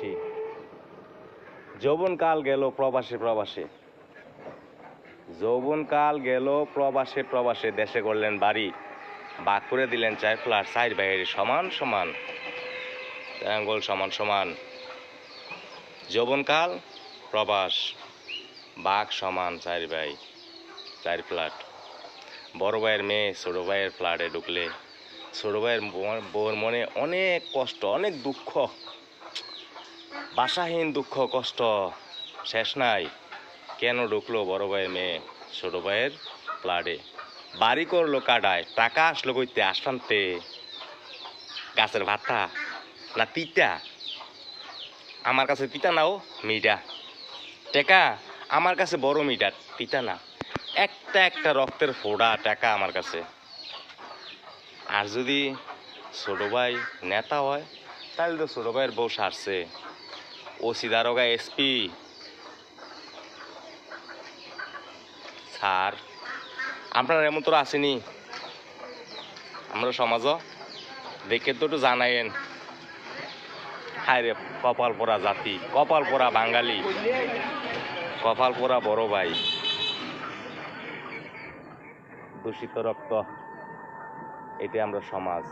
সে যৌবনকাল গেল প্রবাসে প্রবাসে। যৌবনকাল গেল প্রবাসে প্রবাসে। দেশে করলেন বাড়ি। বাক করে দিলেন চার ফ্লাট চার বাইরে। সমান সমান। ট্রায়াঙ্গল সমান সমান। যৌবনকাল, প্রবাস। বাঘ সমান চার ভাই চার ফ্ল্যাট। বড় ভাইয়ের মেয়ে ছোট ভাইয়ের ফ্ল্যাটে ঢুকলে। ছোট ভাইয়ের বউর মনে অনেক কষ্ট, অনেক দুঃখ। বাসাহীন দুঃখ, কষ্ট শেষ নাই। কেন ঢুকলো বড় ভাইয়ের মেয়ে? ছোট ভাইয়ের ফ্ল্যাটে বাড়ি করল কাটায় টাকা আসলো কইতে আসানতে গাছের ভাতা না তিতা? আমার কাছে তিতা নাও মিটা টেকা, আমার কাছে বড় মিটার তিতা না। একটা একটা রক্তের ফোড়া টাকা আমার কাছে। আর যদি ছোট ভাই নেতা হয় তাহলে তো ছোট ভাইয়ের বউ সারছে। ও সিদারোগা এসপি স্যার আপনার এমন তো আসেনি আমরা সমাজও দেখে তো একটু জানাইন হায় রে কপাল পোড়া জাতি কপাল পোড়া বাঙালি কপাল পোড়া বড় ভাই দূষিত রক্ত এটাই আমরা সমাজ